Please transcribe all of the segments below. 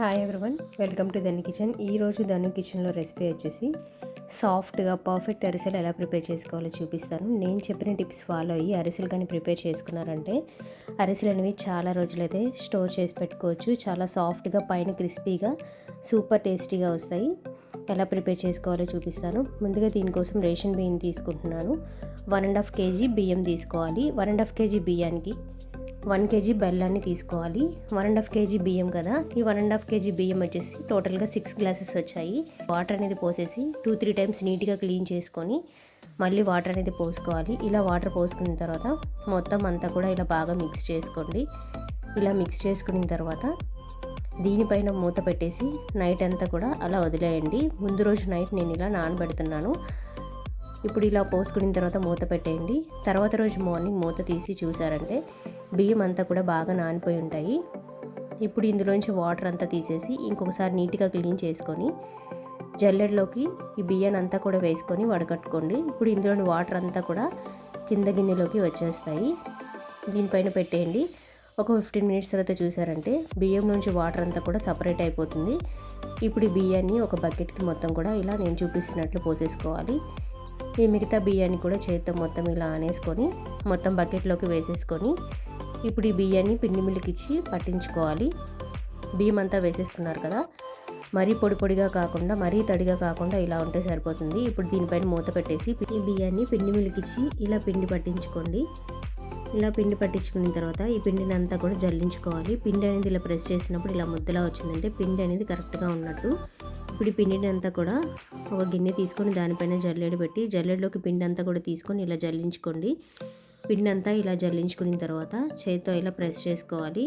Hi everyone welcome to Dhanu kitchen ఈరోజు ధను కిచెన్లో recipe వచ్చేసి సాఫ్ట్గా పర్ఫెక్ట్ అరిసెలు ఎలా ప్రిపేర్ చేసుకోవాలో చూపిస్తాను. నేను చెప్పిన టిప్స్ ఫాలో అయ్యి అరిసెలు కానీ ప్రిపేర్ చేసుకున్నారంటే అరిసెలు అనేవి చాలా రోజులైతే స్టోర్ చేసి పెట్టుకోవచ్చు. చాలా సాఫ్ట్గా పైన క్రిస్పీగా సూపర్ టేస్టీగా వస్తాయి. ఎలా ప్రిపేర్ చేసుకోవాలో చూపిస్తాను. ముందుగా దీనికోసం రేషన్ బియ్యం తీసుకుంటున్నాను. వన్ అండ్ హాఫ్ కేజీ బియ్యం తీసుకోవాలి. వన్ అండ్ హాఫ్ కేజీ బియ్యానికి వన్ కేజీ బెల్లాన్ని తీసుకోవాలి. వన్ అండ్ హాఫ్ కేజీ బియ్యం కదా. ఈ వన్ అండ్ హాఫ్ కేజీ బియ్యం వచ్చేసి టోటల్గా సిక్స్ గ్లాసెస్ వచ్చాయి. వాటర్ అనేది పోసేసి టూ త్రీ టైమ్స్ నీట్గా క్లీన్ చేసుకొని మళ్ళీ వాటర్ అనేది పోసుకోవాలి. ఇలా వాటర్ పోసుకున్న తర్వాత మొత్తం అంతా కూడా ఇలా బాగా మిక్స్ చేసుకోండి. ఇలా మిక్స్ చేసుకున్న తర్వాత దీనిపైన మూత పెట్టేసి నైట్ అంతా కూడా అలా వదిలేయండి. ముందు రోజు నైట్ నేను ఇలా నానబెడుతున్నాను. ఇప్పుడు ఇలా పోసుకున్న తర్వాత మూత పెట్టేయండి. తర్వాత రోజు మార్నింగ్ మూత తీసి చూసారంటే బియ్యం అంతా కూడా బాగా నానిపోయి ఉంటాయి. ఇప్పుడు ఇందులోంచి వాటర్ అంతా తీసేసి ఇంకొకసారి నీట్గా క్లీన్ చేసుకొని జల్లెడలోకి ఈ బియ్యాన్ని అంతా కూడా వేసుకొని వడకట్టుకోండి ఇప్పుడు ఇందులోని వాటర్ అంతా కూడా కింద గిన్నెలోకి వచ్చేస్తాయి. దీనిపైన పెట్టేయండి. ఒక ఫిఫ్టీన్ మినిట్స్ తర్వాత చూసారంటే బియ్యం నుంచి వాటర్ అంతా కూడా సపరేట్ అయిపోతుంది. ఇప్పుడు ఈ బియ్యాన్ని ఒక బకెట్కి మొత్తం కూడా ఇలా నేను చూపిస్తున్నట్లు పోసేసుకోవాలి. ఈ మిగతా బియ్యాన్ని కూడా చేత్తో మొత్తం ఇలా అనేసుకొని మొత్తం బకెట్లోకి వేసేసుకొని ఇప్పుడు ఈ బియ్యాన్ని పిండి మిల్లుకి ఇచ్చి పట్టించుకోవాలి. బియ్యం అంతా వేసేసుకున్నారు కదా. మరీ పొడి పొడిగా కాకుండా మరీ తడిగా కాకుండా ఇలా ఉంటే సరిపోతుంది. ఇప్పుడు దీనిపైన మూత పెట్టేసి ఈ బియ్యాన్ని పిండి మిల్లుకి ఇచ్చి ఇలా పిండి పట్టించుకోండి. ఇలా పిండి పట్టించుకున్న తర్వాత ఈ పిండిని అంతా కూడా జల్లించుకోవాలి. పిండి అనేది ఇలా ప్రెస్ చేసినప్పుడు ఇలా ముద్దలా వచ్చిందంటే పిండి అనేది కరెక్ట్గా ఉన్నట్టు. ఇప్పుడు ఈ పిండిని అంతా కూడా ఒక గిన్నె తీసుకొని దానిపైన జల్లెడ పెట్టి జల్లెడలోకి పిండి అంతా కూడా తీసుకొని ఇలా జల్లించుకోండి. పిండి అంతా ఇలా జల్లించుకున్న తర్వాత చేతితో ఇలా ప్రెస్ చేసుకోవాలి.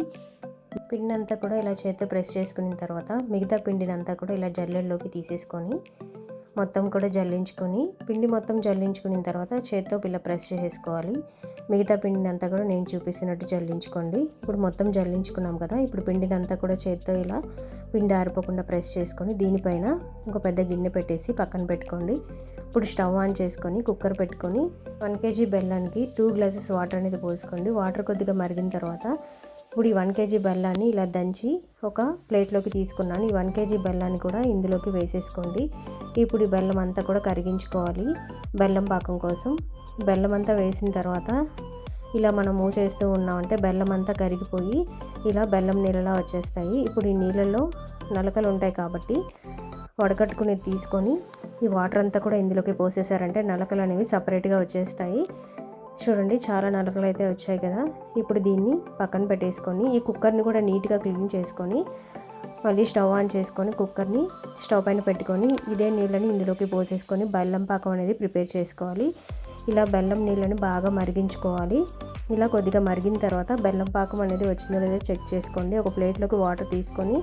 పిండి అంతా కూడా ఇలా చేతితో ప్రెస్ చేసుకున్న తర్వాత మిగతా పిండినంతా కూడా ఇలా జల్లెల్లోకి తీసేసుకొని మొత్తం కూడా జల్లించుకొని పిండి మొత్తం జల్లించుకున్న తర్వాత చేత్తో ఇలా ప్రెస్ చేసుకోవాలి. మిగతా పిండిని అంతా కూడా నేను చూపిస్తున్నట్టు జల్లించుకోండి. ఇప్పుడు మొత్తం జల్లించుకున్నాం కదా ఇప్పుడు పిండిని అంతా కూడా చేత్తో ఇలా పిండి ఆరిపోకుండా ప్రెస్ చేసుకొని దీనిపైన ఒక పెద్ద గిన్నె పెట్టేసి పక్కన పెట్టుకోండి. ఇప్పుడు స్టవ్ ఆన్ చేసుకొని కుక్కర్ పెట్టుకొని వన్ కేజీ బెల్లానికి టూ గ్లాసెస్ వాటర్ అనేది పోసుకోండి. వాటర్ కొద్దిగా మరిగిన తర్వాత ఇప్పుడు ఈ వన్ కేజీ బెల్లాన్ని ఇలా దంచి ఒక ప్లేట్లోకి తీసుకున్నాను. ఈ వన్ కేజీ బెల్లాన్ని కూడా ఇందులోకి వేసేసుకోండి. ఇప్పుడు ఈ బెల్లం అంతా కూడా కరిగించుకోవాలి. బెల్లం పాకం కోసం. బెల్లం అంతా వేసిన తర్వాత ఇలా మనం మూవ్ చేస్తూ ఉన్నామంటే బెల్లం అంతా కరిగిపోయి ఇలా బెల్లం నీళ్ళలా వచ్చేస్తాయి. ఇప్పుడు ఈ నీళ్ళలో నలకలు ఉంటాయి కాబట్టి వడకట్టుకుని తీసుకొని ఈ వాటర్ అంతా కూడా ఇందులోకి పోసేసారంటే నలకలు అనేవి సపరేట్గా వచ్చేస్తాయి. చూడండి చాలా నలకలు అయితే వచ్చాయి కదా. ఇప్పుడు దీన్ని పక్కన పెట్టేసుకొని ఈ కుక్కర్ని కూడా నీట్గా క్లీన్ చేసుకొని మళ్ళీ స్టవ్ ఆన్ చేసుకొని కుక్కర్ని స్టవ్ పైన పెట్టుకొని ఇదే నీళ్ళని ఇందులోకి పోసేసుకొని బెల్లం పాకం అనేది ప్రిపేర్ చేసుకోవాలి. ఇలా బెల్లం నీళ్ళని బాగా మరిగించుకోవాలి. ఇలా కొద్దిగా మరిగిన తర్వాత బెల్లం పాకం అనేది వచ్చిందో లేదో చెక్ చేసుకోండి. ఒక ప్లేట్లోకి వాటర్ తీసుకొని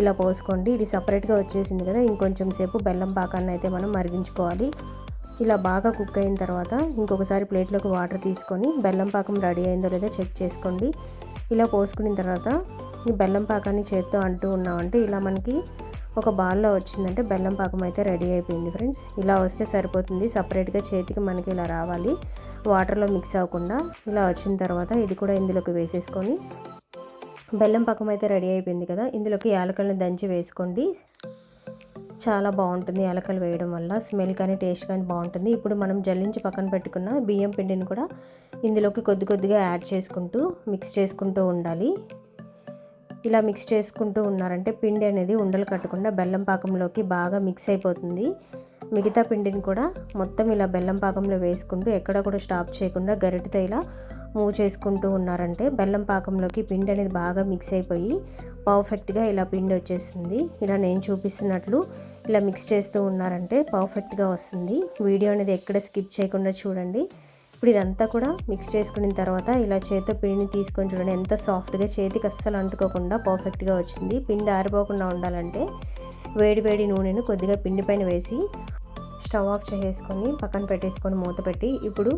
ఇలా పోసుకోండి. ఇది సపరేట్గా వచ్చేసింది కదా ఇంకొంచెం సేపు బెల్లం పాకాన్ని అయితే మనం మరిగించుకోవాలి. ఇలా బాగా కుక్ అయిన తర్వాత ఇంకొకసారి ప్లేట్లోకి వాటర్ తీసుకొని బెల్లం పాకం రెడీ అయిందో లేదో చెక్ చేసుకోండి. ఇలా పోసుకున్న తర్వాత ఈ బెల్లం పాకాన్ని చేత్తో అంటూ ఉన్నామంటే ఇలా మనకి ఒక బాల్లో వచ్చిందంటే బెల్లం పాకం అయితే రెడీ అయిపోయింది ఫ్రెండ్స్. ఇలా వస్తే సరిపోతుంది. సపరేట్గా చేతికి మనకి ఇలా రావాలి. వాటర్లో మిక్స్ అవ్వకుండా ఇలా వచ్చిన తర్వాత ఇది కూడా ఇందులోకి వేసేసుకొని బెల్లం పాకం అయితే రెడీ అయిపోయింది కదా. ఇందులోకి యాలకల్ని దంచి వేసుకోండి. చాలా బాగుంటుంది. యాలకలు వేయడం వల్ల స్మెల్ కానీ టేస్ట్ కానీ బాగుంటుంది. ఇప్పుడు మనం జల్లించి పక్కన పెట్టుకున్న బియ్యం పిండిని కూడా ఇందులోకి కొద్ది కొద్దిగా యాడ్ చేసుకుంటూ మిక్స్ చేసుకుంటూ ఉండాలి. ఇలా మిక్స్ చేసుకుంటూ ఉన్నారంటే పిండి అనేది ఉండలు కట్టకుండా బెల్లం పాకంలోకి బాగా మిక్స్ అయిపోతుంది. మిగతా పిండిని కూడా మొత్తం ఇలా బెల్లం పాకంలో వేసుకుంటూ ఎక్కడ కూడా స్టాప్ చేయకుండా గరిటతో ఇలా మూవ్ చేసుకుంటూ ఉన్నారంటే బెల్లం పాకంలోకి పిండి అనేది బాగా మిక్స్ అయిపోయి పర్ఫెక్ట్గా ఇలా పిండి వచ్చేస్తుంది ఇలా నేను చూపిస్తున్నట్లు ఇలా మిక్స్ చేస్తూ ఉన్నారంటే పర్ఫెక్ట్గా వస్తుంది. వీడియో అనేది ఎక్కడ స్కిప్ చేయకుండా చూడండి. ఇప్పుడు ఇదంతా కూడా మిక్స్ చేసుకున్న తర్వాత ఇలా చేతితో పిండిని తీసుకొని చూడండి. ఎంత సాఫ్ట్గా చేతికి అస్సలు అంటుకోకుండా పర్ఫెక్ట్గా వచ్చింది. పిండి ఆరిపోకుండా ఉండాలంటే వేడి వేడి నూనెను కొద్దిగా పిండి పైన వేసి స్టవ్ ఆఫ్ చేసుకొని పక్కన పెట్టేసుకొని మూత పెట్టి ఇప్పుడు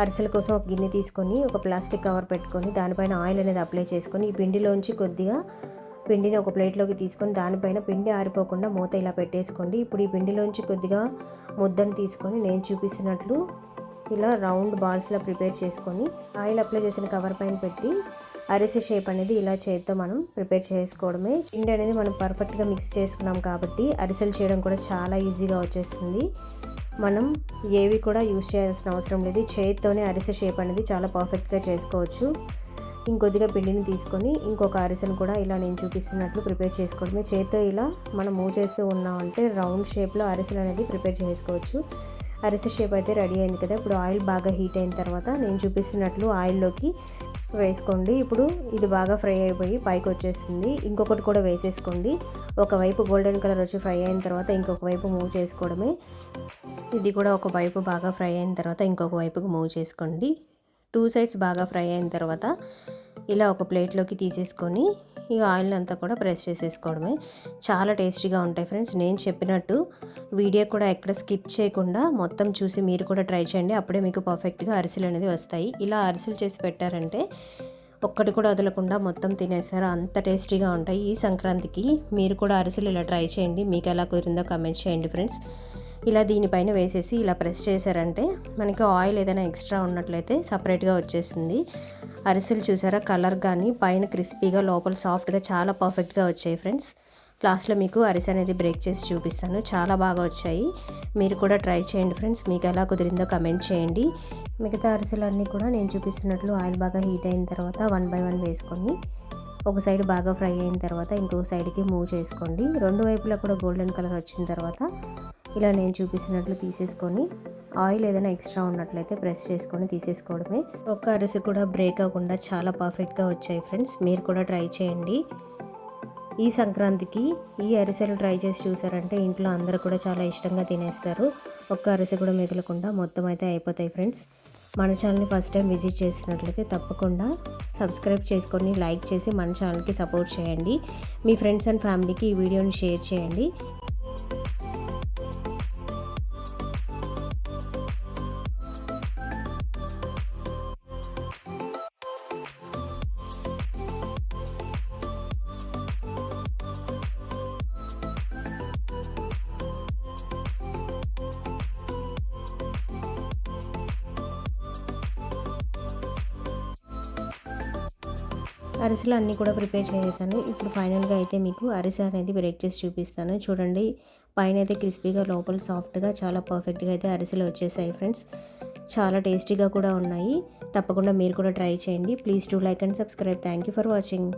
అరిసెల కోసం ఒక గిన్నె తీసుకొని ఒక ప్లాస్టిక్ కవర్ పెట్టుకొని దానిపైన ఆయిల్ అనేది అప్లై చేసుకొని ఈ పిండిలోంచి కొద్దిగా పిండిని ఒక ప్లేట్లోకి తీసుకొని దానిపైన పిండి ఆరిపోకుండా మూత ఇలా పెట్టేసుకోండి. ఇప్పుడు ఈ పిండిలోంచి కొద్దిగా ముద్దను తీసుకొని నేను చూపిస్తున్నట్లు ఇలా రౌండ్ బాల్స్లో ప్రిపేర్ చేసుకొని ఆయిల్ అప్లై చేసిన కవర్ పైన పెట్టి అరిసె షేప్ అనేది ఇలా చేతితో మనం ప్రిపేర్ చేసుకోవడమే. పిండి అనేది మనం పర్ఫెక్ట్గా మిక్స్ చేసుకున్నాం కాబట్టి అరిసెలు చేయడం కూడా చాలా ఈజీగా వచ్చేస్తుంది. మనం ఏవి కూడా యూస్ చేయాల్సిన అవసరం లేదు. చేతితోనే అరిసె షేప్ అనేది చాలా పర్ఫెక్ట్గా చేసుకోవచ్చు. ఇంకొద్దిగా పిండిని తీసుకొని ఇంకొక అరిసెను కూడా ఇలా నేను చూపిస్తున్నట్లు ప్రిపేర్ చేసుకోవడమే. చేతితో ఇలా మనం మూవ్ చేస్తూ ఉన్నామంటే రౌండ్ షేప్లో అరిసెలు అనేది ప్రిపేర్ చేసుకోవచ్చు. అరిసె షేప్ అయితే రెడీ అయింది కదా. ఇప్పుడు ఆయిల్ బాగా హీట్ అయిన తర్వాత నేను చూపిస్తున్నట్లు ఆయిల్లోకి వేసుకోండి. ఇప్పుడు ఇది బాగా ఫ్రై అయిపోయి పైకి వచ్చేస్తుంది. ఇంకొకటి కూడా వేసేసుకోండి. ఒకవైపు గోల్డెన్ కలర్ వచ్చి ఫ్రై అయిన తర్వాత ఇంకొక వైపు మూవ్ చేసుకోవడమే. ఇది కూడా ఒక వైపు బాగా ఫ్రై అయిన తర్వాత ఇంకొక వైపుకు మూవ్ చేసుకోండి. టూ సైడ్స్ బాగా ఫ్రై అయిన తర్వాత ఇలా ఒక ప్లేట్లోకి తీసేసుకొని ఈ ఆయిల్ అంతా కూడా ప్రెస్ చేసేసుకోవడమే. చాలా టేస్టీగా ఉంటాయి ఫ్రెండ్స్. నేను చెప్పినట్టు వీడియో కూడా ఎక్కడ స్కిప్ చేయకుండా మొత్తం చూసి మీరు కూడా ట్రై చేయండి. అప్పుడే మీకు పర్ఫెక్ట్గా అరిసెలు అనేది వస్తాయి. ఇలా అరిసెలు చేసి పెట్టారంటే ఒక్కటి కూడా వదలకుండా మొత్తం తినేసారు. అంత టేస్టీగా ఉంటాయి ఈ సంక్రాంతికి. మీరు కూడా అరిసెలు ఇలా ట్రై చేయండి. మీకు ఎలా కుదిరిందో కమెంట్ చేయండి ఫ్రెండ్స్. ఇలా దీనిపైన వేసేసి ఇలా ప్రెస్ చేశారంటే మనకి ఆయిల్ ఏదైనా ఎక్స్ట్రా ఉన్నట్లయితే సపరేట్గా వచ్చేస్తుంది. అరిసెలు చూసారా? కలర్ కానీ పైన క్రిస్పీగా లోపల సాఫ్ట్గా చాలా పర్ఫెక్ట్గా వచ్చాయి ఫ్రెండ్స్. లాస్ట్లో మీకు అరిసె అనేది బ్రేక్ చేసి చూపిస్తాను. చాలా బాగా వచ్చాయి. మీరు కూడా ట్రై చేయండి ఫ్రెండ్స్. మీకు ఎలా కుదిరిందో కమెంట్ చేయండి. మిగతా అరిసెలు అన్నీ కూడా నేను చూపిస్తున్నట్లు ఆయిల్ బాగా హీట్ అయిన తర్వాత వన్ బై వన్ వేసుకొని ఒక సైడ్ బాగా ఫ్రై అయిన తర్వాత ఇంకొక సైడ్కి మూవ్ చేసుకోండి. రెండు వైపులా కూడా గోల్డెన్ కలర్ వచ్చిన తర్వాత ఇలా నేను చూపిస్తున్నట్లు తీసేసుకొని ఆయిల్ ఏదైనా ఎక్స్ట్రా ఉన్నట్లయితే ప్రెస్ చేసుకొని తీసేసుకోవడమే. ఒక్క అరిసె కూడా బ్రేక్ అవ్వకుండా చాలా పర్ఫెక్ట్గా వచ్చాయి ఫ్రెండ్స్. మీరు కూడా ట్రై చేయండి. ఈ సంక్రాంతికి ఈ అరిసెలు ట్రై చేసి చూసారంటే ఇంట్లో అందరూ కూడా చాలా ఇష్టంగా తినేస్తారు. ఒక్క అరిసె కూడా మిగలకుండా మొత్తం అయితే అయిపోతాయి ఫ్రెండ్స్. మన ఛానల్ని ఫస్ట్ టైం విజిట్ చేసినట్లయితే తప్పకుండా సబ్స్క్రైబ్ చేసుకొని లైక్ చేసి మన ఛానల్కి సపోర్ట్ చేయండి. మీ ఫ్రెండ్స్ అండ్ ఫ్యామిలీకి ఈ వీడియోని షేర్ చేయండి. అరిసెలు అన్నీ కూడా ప్రిపేర్ చేసేసాను. ఇప్పుడు ఫైనల్గా అయితే మీకు అరిసె అనేది బ్రేక్ చేసి చూపిస్తాను. చూడండి పైన అయితే క్రిస్పీగా లోపల సాఫ్ట్గా చాలా పర్ఫెక్ట్గా అయితే అరిసెలు వచ్చేసాయి ఫ్రెండ్స్. చాలా టేస్టీగా కూడా ఉన్నాయి. తప్పకుండా మీరు కూడా ట్రై చేయండి. Please to like and subscribe. Thank you for watching.